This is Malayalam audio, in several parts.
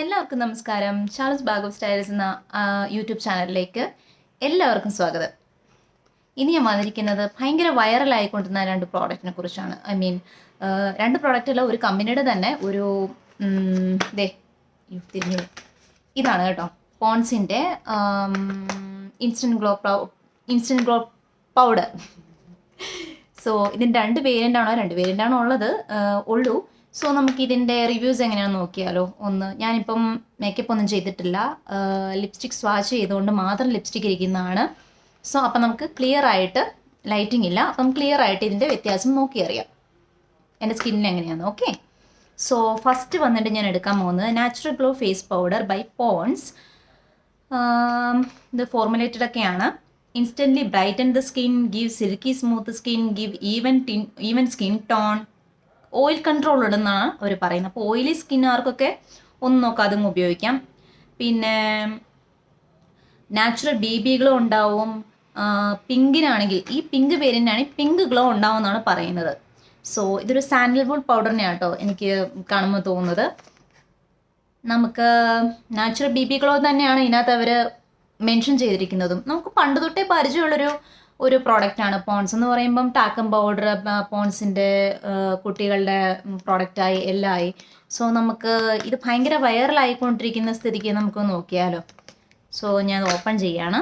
എല്ലാവർക്കും നമസ്കാരം. ചാൾസ് ബാഗ് ഓഫ് സ്റ്റൈൽസ് എന്ന യൂട്യൂബ് ചാനലിലേക്ക് എല്ലാവർക്കും സ്വാഗതം. ഇനി ഞാൻ വന്നിരിക്കുന്നത് ഭയങ്കര വൈറലായിക്കൊണ്ടിരുന്ന രണ്ട് പ്രോഡക്റ്റിനെ കുറിച്ചാണ്. ഐ മീൻ രണ്ട് പ്രോഡക്റ്റല്ല ഒരു കമ്പനിയുടെ തന്നെ ഒരു ദേ തിരിഞ്ഞു. ഇതാണ് കേട്ടോ. പോൺസിന്റെ instant glow instant glow powder so ഇതിന് രണ്ട് വേരിയന്റ് ആണോ? രണ്ട് വേരിയന്റ് ആണോ ഉള്ളത്? ഉള്ളൂ. സോ നമുക്ക് ഇതിന്റെ റിവ്യൂസ് എങ്ങനെയാണെന്ന് നോക്കിയാലോ? ഒന്ന് ഞാനിപ്പം മേക്കപ്പ് ഒന്നും ചെയ്തിട്ടില്ല. ലിപ്സ്റ്റിക് സ്വാച്ച് ചെയ്തുകൊണ്ട് മാത്രം ലിപ്സ്റ്റിക് ഇരിക്കുന്നതാണ്. സോ അപ്പം നമുക്ക് ക്ലിയർ ആയിട്ട് ലൈറ്റിംഗ് ഇല്ല. അപ്പം ക്ലിയർ ആയിട്ട് ഇതിന്റെ വ്യത്യാസം നോക്കി അറിയാം. എന്റെ സ്കിന്നിന് എങ്ങനെയാണ് ഓക്കെ സോ ഫസ്റ്റ് വന്നിട്ട് ഞാൻ എടുക്കാൻ പോകുന്നത് natural glow face powder by Pond's ഇത് ഫോർമുലേറ്റഡ് ഒക്കെയാണ്. Instantly brighten the skin give silky smooth skin give even tin even skin tone oil control ഇടുന്നതാണ് അവർ പറയുന്നത്. അപ്പോൾ ഓയിലി സ്കിന്നുകാർക്കൊക്കെ ഒന്ന് നോക്കാം അതും ഉപയോഗിക്കാം. പിന്നെ നാച്ചുറൽ ബി ബി ഗ്ലോ ഉണ്ടാവും. പിങ്കിനാണെങ്കിൽ ഈ പിങ്ക് വേരിയന്റാണെങ്കിൽ പിങ്ക് ഗ്ലോ ഉണ്ടാവും എന്നാണ് പറയുന്നത്. സോ ഇതൊരു സാൻഡൽവുഡ് പൗഡറിനെയാണ് കേട്ടോ എനിക്ക് കാണുമ്പോൾ തോന്നുന്നത്. നമുക്ക് നാച്ചുറൽ ബി ബി ഗ്ലോ തന്നെയാണ് ഇതിനകത്ത് അവർ മെൻഷൻ ചെയ്തിരിക്കുന്നതും. നമുക്ക് പണ്ട് തൊട്ടേ പരിചയമുള്ളൊരു ഒരു പ്രോഡക്റ്റ് ആണ്. പോൺസ് എന്ന് പറയുമ്പം ടാക്കം പൗഡർ പോൺസിന്റെ കുട്ടികളുടെ പ്രോഡക്റ്റായി എല്ലാം ആയി. സോ നമുക്ക് ഇത് ഭയങ്കര വൈറലായിക്കൊണ്ടിരിക്കുന്ന സ്ഥിതിക്ക് നമുക്ക് നോക്കിയാലോ. സോ ഞാൻ ഓപ്പൺ ചെയ്യാണ്.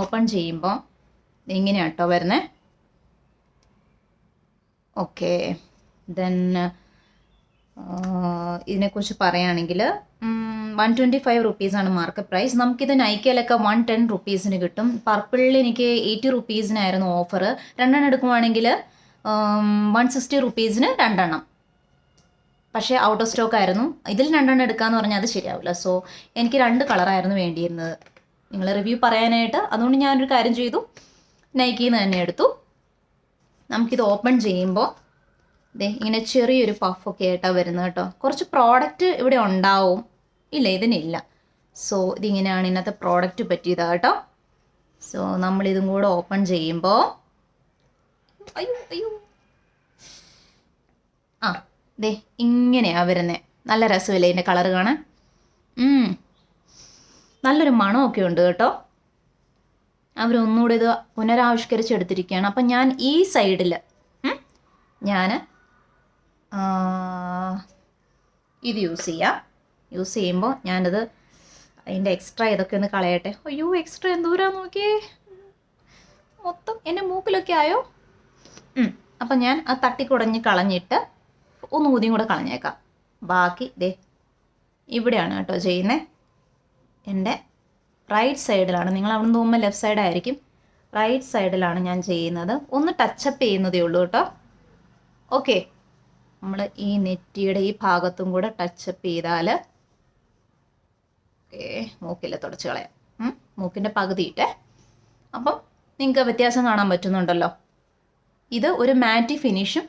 ഓപ്പൺ ചെയ്യുമ്പോൾ ഇങ്ങനെയാണ് കേട്ടോ വരുന്നത് ഓക്കെ ദെൻ ഇതിനെക്കുറിച്ച് പറയുകയാണെങ്കിൽ വൺ ട്വന്റി ഫൈവ് റുപ്പീസാണ് മാർക്കറ്റ് പ്രൈസ് നമുക്കിത് നൈക്കയിലൊക്കെ വൺ ടെൻ റുപ്പീസിന് കിട്ടും. പർപ്പിളിൽ എനിക്ക് എയ്റ്റി റുപ്പീസിനായിരുന്നു ഓഫർ രണ്ടെണ്ണം എടുക്കുവാണെങ്കിൽ വൺ സിക്സ്റ്റി റുപ്പീസിന് രണ്ടെണ്ണം. പക്ഷേ ഔട്ട് ഓഫ് സ്റ്റോക്ക് ആയിരുന്നു. ഇതിൽ രണ്ടെണ്ണം എടുക്കാമെന്ന് പറഞ്ഞാൽ അത് ശരിയാവില്ല. സോ എനിക്ക് രണ്ട് കളറായിരുന്നു വേണ്ടിയിരുന്നത്. നിങ്ങൾ റിവ്യൂ പറയാനായിട്ട് അതുകൊണ്ട് ഞാനൊരു കാര്യം ചെയ്തു. നൈക്കിന്ന് തന്നെ എടുത്തു. നമുക്കിത് ഓപ്പൺ ചെയ്യുമ്പോൾ ഇങ്ങനെ ചെറിയൊരു പഫൊക്കെ ആയിട്ടാണ് വരുന്നത് കേട്ടോ. കുറച്ച് പ്രോഡക്റ്റ് ഇവിടെ ഉണ്ടാവും. ഇല്ല ഇതിനില്ല. സോ ഇതിങ്ങനെയാണ് ഇന്നത്തെ പ്രോഡക്റ്റ് പറ്റിയത് കേട്ടോ. സോ നമ്മളിതും കൂടെ ഓപ്പൺ ചെയ്യുമ്പോൾ അയ്യോ അയ്യോ. ആ ദേ ഇങ്ങനെയാണ് വരുന്നത് നല്ല രസമില്ലേ ഇതിന്റെ കളർ കാണാൻ. നല്ലൊരു മണമൊക്കെ ഉണ്ട് കേട്ടോ. അവരൊന്നുകൂടെ ഇത് പുനരാവിഷ്കരിച്ചെടുത്തിരിക്കുകയാണ്. അപ്പം ഞാൻ ഈ സൈഡിൽ ഞാൻ ഇത് യൂസ് ചെയ്യാം. യൂസ് ചെയ്യുമ്പോൾ ഞാനത് അതിന്റെ എക്സ്ട്രാ ഇതൊക്കെ ഒന്ന് കളയട്ടെ. അയ്യോ എക്സ്ട്രാ എന്തൂരാ നോക്കിയേ? മൊത്തം എന്റെ മൂക്കിലൊക്കെ ആയോ. അപ്പം ഞാൻ ആ തട്ടിക്കുടഞ്ഞ് കളഞ്ഞിട്ട് ഒന്ന് ഊതിയും കൂടെ കളഞ്ഞേക്കാം. ബാക്കി ദേ ഇവിടെയാണ് കേട്ടോ ചെയ്യുന്നത് എന്റെ റൈറ്റ് സൈഡിലാണ് നിങ്ങൾ അവിടെ നിന്ന് തോന്നുമ്പോൾ ലെഫ്റ്റ് സൈഡായിരിക്കും റൈറ്റ് സൈഡിലാണ് ഞാൻ ചെയ്യുന്നത്. ഒന്ന് ടച്ചപ്പ് ചെയ്യുന്നതേ ഉള്ളൂ കേട്ടോ. ഓക്കെ നമ്മൾ ഈ നെറ്റിയുടെ ഈ ഭാഗത്തും കൂടെ ടച്ചപ്പ് ചെയ്താൽ ഓക്കെ മൂക്കിൽ തുടച്ച് കളയാം മൂക്കിന്റെ പകുതി ഇട്ടേ. അപ്പം നിങ്ങൾക്ക് വ്യത്യാസം കാണാൻ പറ്റുന്നുണ്ടല്ലോ. ഇത് ഒരു മാറ്റി ഫിനിഷും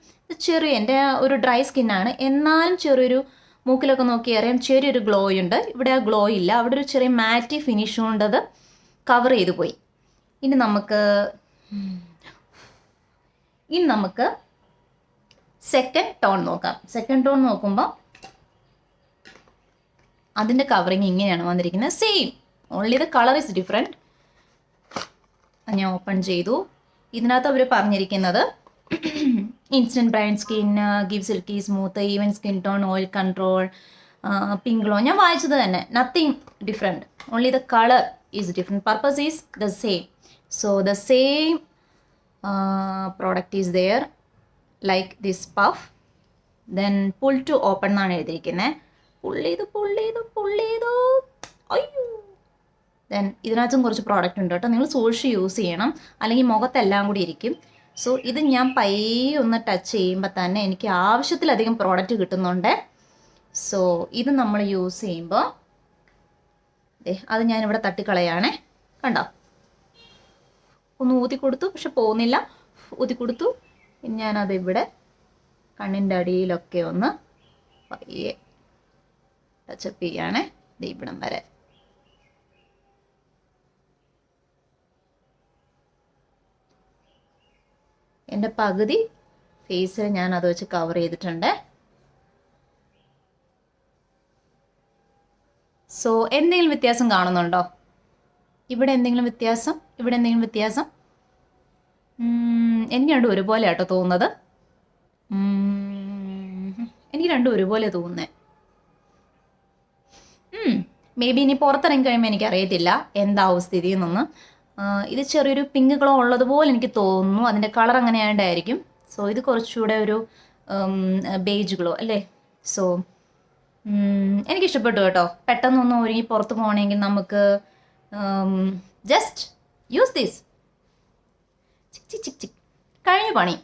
ചെറിയ എന്റെ ഒരു ഡ്രൈ സ്കിന്നാണ് എന്നാലും ചെറിയൊരു മൂക്കിലൊക്കെ നോക്കി അറിയാം ചെറിയൊരു ഗ്ലോ ഉണ്ട്. ഇവിടെ ആ ഗ്ലോ ഇല്ല. അവിടെ ഒരു ചെറിയ മാറ്റി ഫിനിഷ് കൊണ്ട് അത് കവർ ചെയ്തു പോയി. ഇനി നമുക്ക് ഇനി നമുക്ക് സെക്കൻഡ് ടോൺ നോക്കാം. സെക്കൻഡ് ടോൺ നോക്കുമ്പോൾ അതിന്റെ കവറിങ് ഇങ്ങനെയാണ് വന്നിരിക്കുന്നത്. Same only the colour is different ഞാൻ ഓപ്പൺ ചെയ്തു. ഇതിനകത്ത് അവർ പറഞ്ഞിരിക്കുന്നത് instant brighten skin give silky smooth even skin tone oil control pink glow ഞാൻ വായിച്ചത് തന്നെ. Nothing different only the colour is different purpose is the same so the same product is there like this puff then pull to open എന്നാണ് എഴുതിയിരിക്കുന്നത്. പുള്ള് ചെയ്തു പുള്ള് അയ്യോ. ദെൻ ഇതിനകത്തും കുറച്ച് പ്രോഡക്റ്റ് ഉണ്ട് കേട്ടോ. നിങ്ങൾ സൂക്ഷിച്ച് യൂസ് ചെയ്യണം. അല്ലെങ്കിൽ മുഖത്തെല്ലാം കൂടി ഇരിക്കും. സോ ഇത് ഞാൻ പയ്യെ ഒന്ന് ടച്ച് ചെയ്യുമ്പോൾ തന്നെ എനിക്ക് ആവശ്യത്തിലധികം പ്രോഡക്റ്റ് കിട്ടുന്നുണ്ട്. സോ ഇത് നമ്മൾ യൂസ് ചെയ്യുമ്പോൾ അത് ഞാനിവിടെ തട്ടിക്കളയാണേ. കണ്ടോ? ഒന്ന് ഊതി കൊടുത്തു പക്ഷെ പോകുന്നില്ല. ഊതി കൊടുത്തു. ഞാനത് ഇവിടെ കണ്ണിന്റെ അടിയിലൊക്കെ ഒന്ന് പയ്യെ ടച്ചപ്പ് ചെയ്യാണ് ഇവിടം വരെ. എന്റെ പകുതി ഫേസിൽ ഞാൻ അത് വെച്ച് കവർ ചെയ്തിട്ടുണ്ട്. സോ എന്തെങ്കിലും വ്യത്യാസം കാണുന്നുണ്ടോ? ഇവിടെ എന്തെങ്കിലും വ്യത്യാസം? ഇവിടെ എന്തെങ്കിലും വ്യത്യാസം? എനിക്ക് രണ്ടും ഒരുപോലെ ആട്ടോ തോന്നുന്നത്. എനിക്ക് രണ്ടും ഒരുപോലെ തോന്നുന്നത് മേ ബി ഇനി പുറത്തിറങ്ങി കഴിയുമ്പോൾ എനിക്ക് അറിയത്തില്ല എന്താവും സ്ഥിതി എന്നൊന്ന്. ഇത് ചെറിയൊരു പിങ്ക് കളർ ഉള്ളതുപോലെ എനിക്ക് തോന്നുന്നു. അതിന്റെ കളർ അങ്ങനെ ആയതുകൊണ്ടായിരിക്കും സോ ഇത് കുറച്ചുകൂടെ ഒരു ബേജ് ഗ്ലോ അല്ലേ? സോ എനിക്ക് ഇഷ്ടപ്പെട്ടു കേട്ടോ. പെട്ടെന്നൊന്നും ഒരുങ്ങി പുറത്ത് പോകണമെങ്കിൽ നമുക്ക് ജസ്റ്റ് യൂസ് ദിസ് ചിക് ചിക് ചിക് ചിക്. കഴിഞ്ഞ പണി.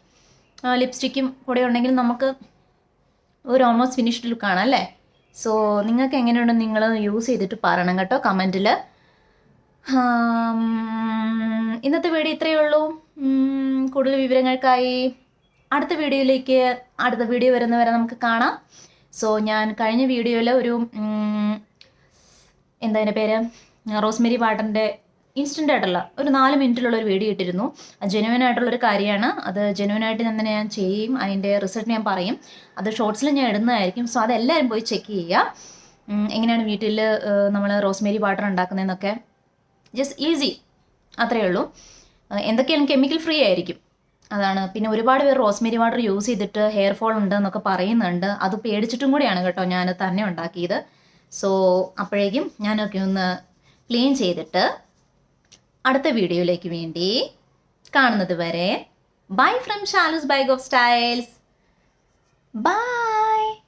ലിപ്സ്റ്റിക്കും കൂടെ ഉണ്ടെങ്കിൽ നമുക്ക് ഒരു ഓൾമോസ്റ്റ് ഫിനിഷ്ഡ് ലുക്കാണ് അല്ലേ? സോ നിങ്ങൾക്ക് എങ്ങനെയുണ്ട് നിങ്ങൾ യൂസ് ചെയ്തിട്ട് പറയണം കേട്ടോ കമന്റിൽ ഇന്നത്തെ വീഡിയോ ഇത്രയേ ഉള്ളൂ. കൂടുതൽ വിവരങ്ങൾക്കായി അടുത്ത വീഡിയോയിലേക്ക് അടുത്ത വീഡിയോ വരുന്നവരെ നമുക്ക് കാണാം. സോ ഞാൻ കഴിഞ്ഞ വീഡിയോയിൽ ഒരു എന്താ അതിന്റെ പേര്? റോസ്മേരി വാട്ടറിന്റെ ഇൻസ്റ്റന്റ് ആയിട്ടുള്ള ഒരു നാല് മിനിറ്റിലുള്ള ഒരു വീഡിയോ ഇട്ടിരുന്നു. ജെനുവൻ ആയിട്ടുള്ള ഒരു കാര്യമാണ്. അത് ജെനുവൻ ആയിട്ട് തന്നെ ഞാൻ ചെയ്യും. അതിന്റെ റിസൾട്ട് ഞാൻ പറയും. അത് ഷോർട്സിൽ ഞാൻ ഇടുന്നതായിരിക്കും. സോ അതെല്ലാവരും പോയി ചെക്ക് ചെയ്യുക. എങ്ങനെയാണ് വീട്ടിൽ നമ്മൾ റോസ്മേരി വാട്ടർ ഉണ്ടാക്കുന്നതെന്നൊക്കെ. ജസ്റ്റ് ഈസി അത്രയേ ഉള്ളൂ. എന്തൊക്കെയാണ് കെമിക്കൽ ഫ്രീ ആയിരിക്കും. അതാണ്. പിന്നെ ഒരുപാട് പേർ റോസ്മേരി വാട്ടർ യൂസ് ചെയ്തിട്ട് ഹെയർ ഫോൾ ഉണ്ട് എന്നൊക്കെ പറയുന്നുണ്ട്. അത് പേടിച്ചിട്ടും കൂടിയാണ് കേട്ടോ ഞാൻ തന്നെ ഉണ്ടാക്കിയത്. സോ അപ്പോഴേക്കും ഞാനൊക്കെ ഒന്ന് ക്ലീൻ ചെയ്തിട്ട് അടുത്ത വീഡിയോയിലേക്ക് വേണ്ടി കാണുന്നത് വരെ. Bye from Shalu's bag of styles bye